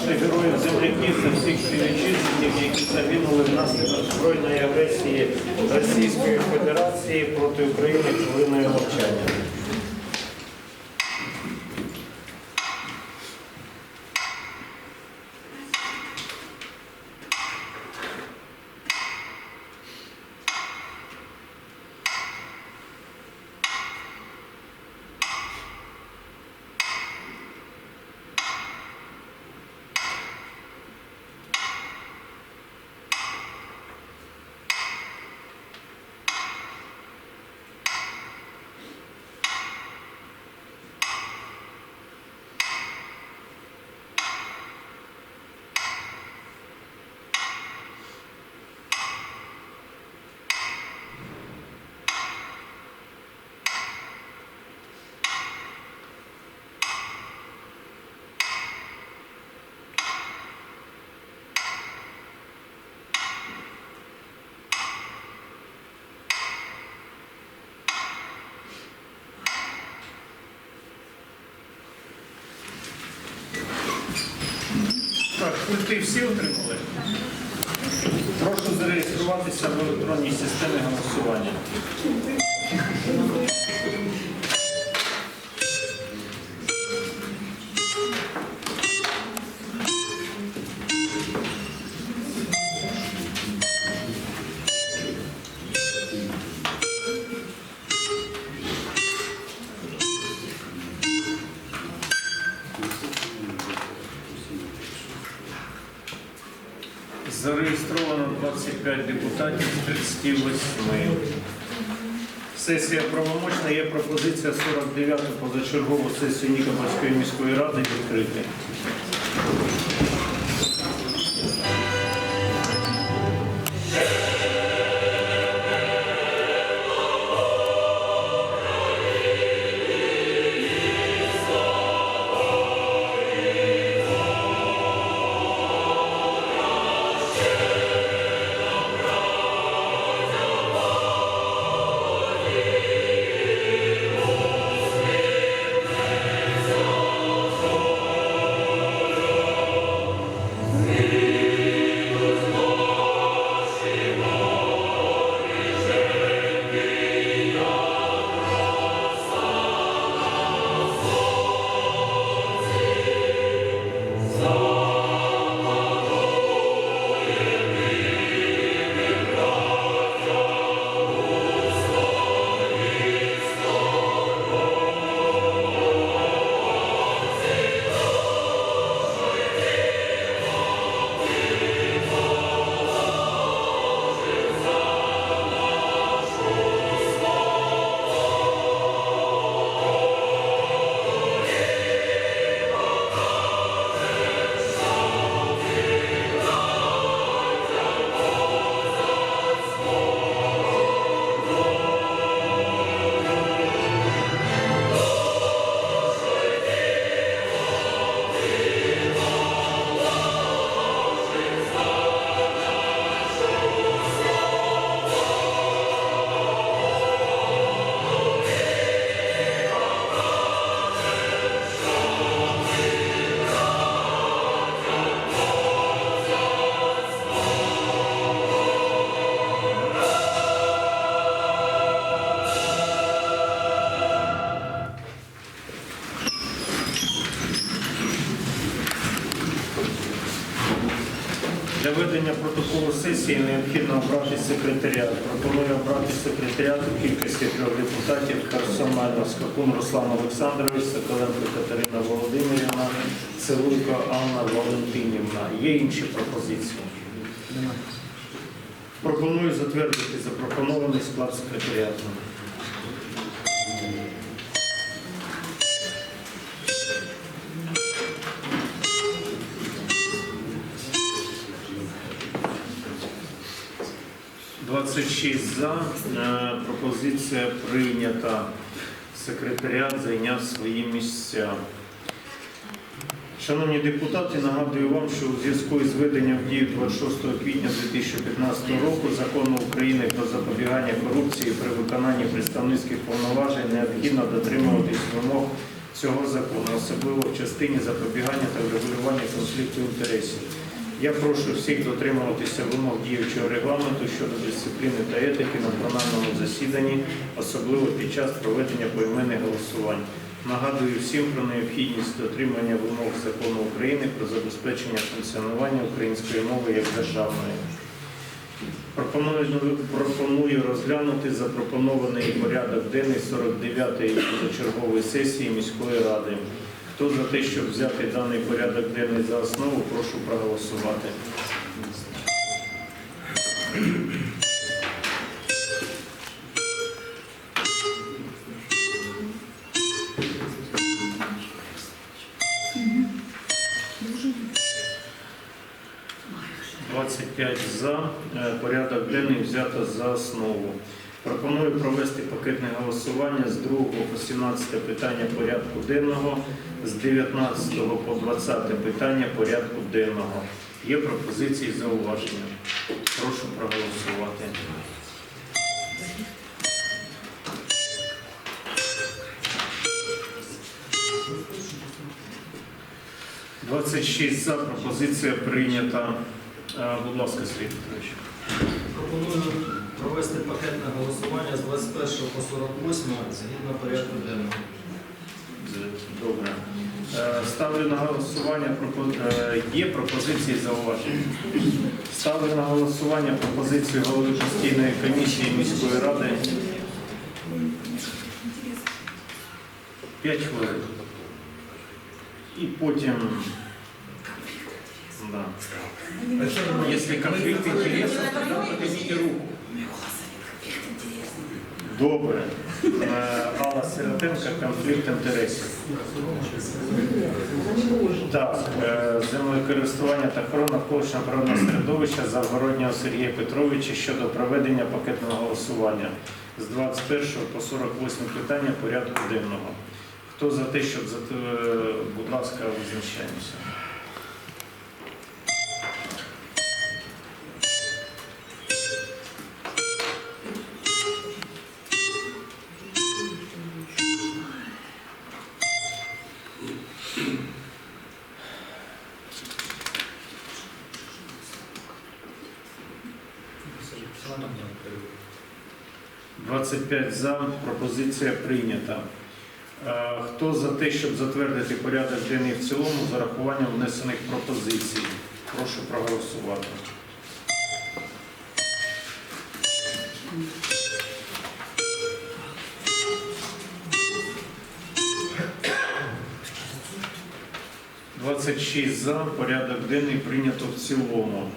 наших героїв-земляків та всіх співвітчизників, які загинули внаслідок збройної агресії Російської Федерації проти України хвилиною мовчання. Так, пульти всі отримали? Прошу зареєструватися в електронній системі голосування. Зареєстровано 25 депутатів з 38. Сесія правомочна. Є пропозиція 49 позачергову сесію Нікопольської міської ради відкрити. Протоколу необхідно обрати секретаріат. Пропоную обрати секретаріат у кількості трьох депутатів персонально Скакун Руслан Олександрович, Соколенко Катерина Володимирівна, Целуйко Анна Валентинівна. Є інші пропозиції? Пропоную затвердити запропонований склад секретаріату. Двадцять шість за. Е, Пропозиція прийнята. Секретаріат зайняв свої місця. Шановні депутати, нагадую вам, що у зв'язку із введенням в дію 26 квітня 2015 року закону України про запобігання корупції при виконанні представницьких повноважень необхідно дотримуватись вимог цього закону, особливо в частині запобігання та врегулювання конфлікту інтересів. Я прошу всіх дотримуватися вимог діючого регламенту щодо дисципліни та етики на пленарному засіданні, особливо під час проведення поіменних голосувань. Нагадую всім про необхідність дотримання вимог закону України про забезпечення функціонування української мови як державної. Пропоную, розглянути запропонований порядок денний 49-ї позачергової сесії міської ради. Хто за те, щоб взяти даний порядок денний за основу, прошу проголосувати. «25 за. Е, Порядок денний взято за основу. Пропоную провести пакетне голосування з 2 по 17 питання порядку денного, з 19 по 20 питання порядку денного. Є пропозиції зауваження. Прошу проголосувати. Двадцять шість за пропозиція прийнята. Е, Будь ласка, Сергій Петрович. Провести пакетне голосування з 21 по 48 згідно порядку денного. Добре. Е, Ставлю на голосування е, є пропозиції зауваження. Ставлю на голосування пропозицію голови постійної комісії міської ради. П'ять хвилин. І потім. Да. Якщо конфлікт інтересів, то підніміть руку. Добре. Е, Алла Сиротенко, конфлікт інтересів. Так, е, землекористування та охорона навколишнього природного середовища Завгороднього Сергія Петровича щодо проведення пакетного голосування з 21 по 48 питання порядку денного. Хто за те, щоб е, будь ласка, визначаємося. – 25 за. Пропозиція прийнята. Е, Хто за те, щоб затвердити порядок денний в цілому з урахуванням внесених пропозицій? Прошу проголосувати. Двадцять шість за. Порядок денний прийнято в цілому.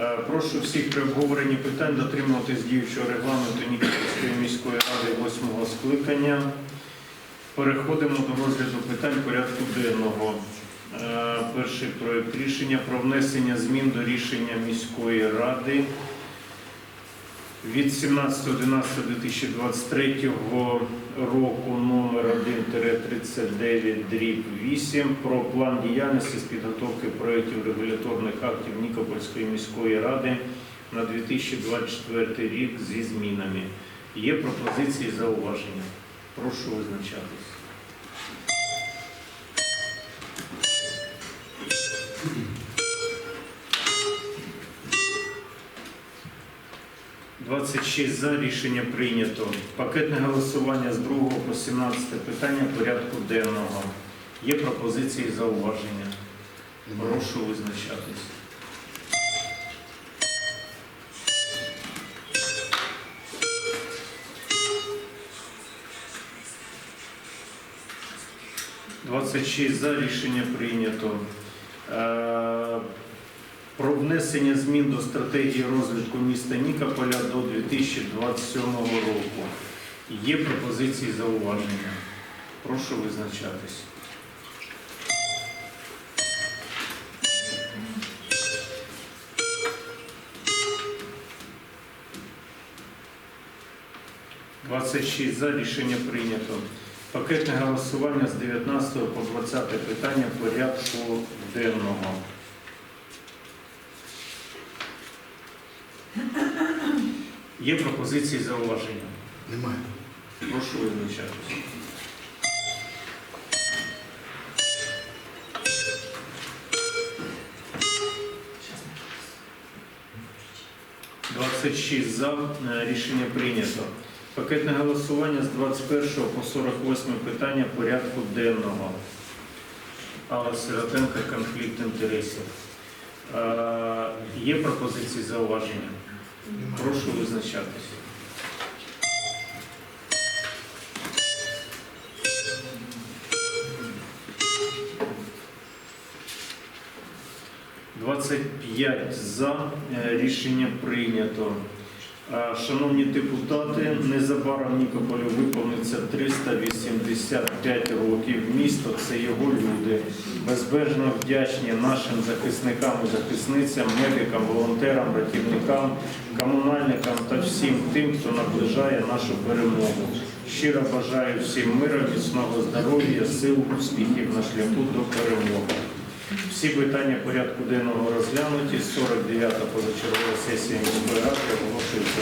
Е, Прошу всіх при обговоренні питань дотримуватись діючого регламенту Нікітської міської ради восьмого скликання. Переходимо до розгляду питань порядку денного. Е, Перший проект рішення про внесення змін до рішення міської ради від 17.11.2023 року номер 1-39 дріб 8 про план діяльності з підготовки проєктів регуляторних актів Нікопольської міської ради на 2024 рік зі змінами. Є пропозиції зауваження. Прошу визначатись. Двадцять шість за рішення прийнято. Пакетне голосування з 2 по 17 питання порядку денного. Є пропозиції зауваження. Прошу визначатись. Двадцять шість за рішення прийнято. Про внесення змін до стратегії розвитку міста Нікополя до 2027 року. Є пропозиції зауваження. Прошу визначатись. Двадцять шість за рішення прийнято. Пакетне голосування з 19 по 20 питання порядку денного. Є пропозиції зауваження? Немає. Прошу визначатися. За е, рішення прийнято. Пакетне голосування з 21 по 48 питання порядку денного. Алла Сиротенка, конфлікт інтересів. Е, є пропозиції зауваження? Прошу визначатися. Двадцять п'ять за Е, рішення прийнято. Е, Шановні депутати, незабаром Нікополю виповниться 385 років. Місто це його люди. Безбежно вдячні нашим захисникам і захисницям, медикам, волонтерам, рятівникам, комунальникам та всім тим, хто наближає нашу перемогу. Щиро бажаю всім мира, міцного здоров'я, сил, успіхів на шляху до перемоги. Всі питання порядку денного розглянуті. 49-та позачергова сесія міської ради оголошується.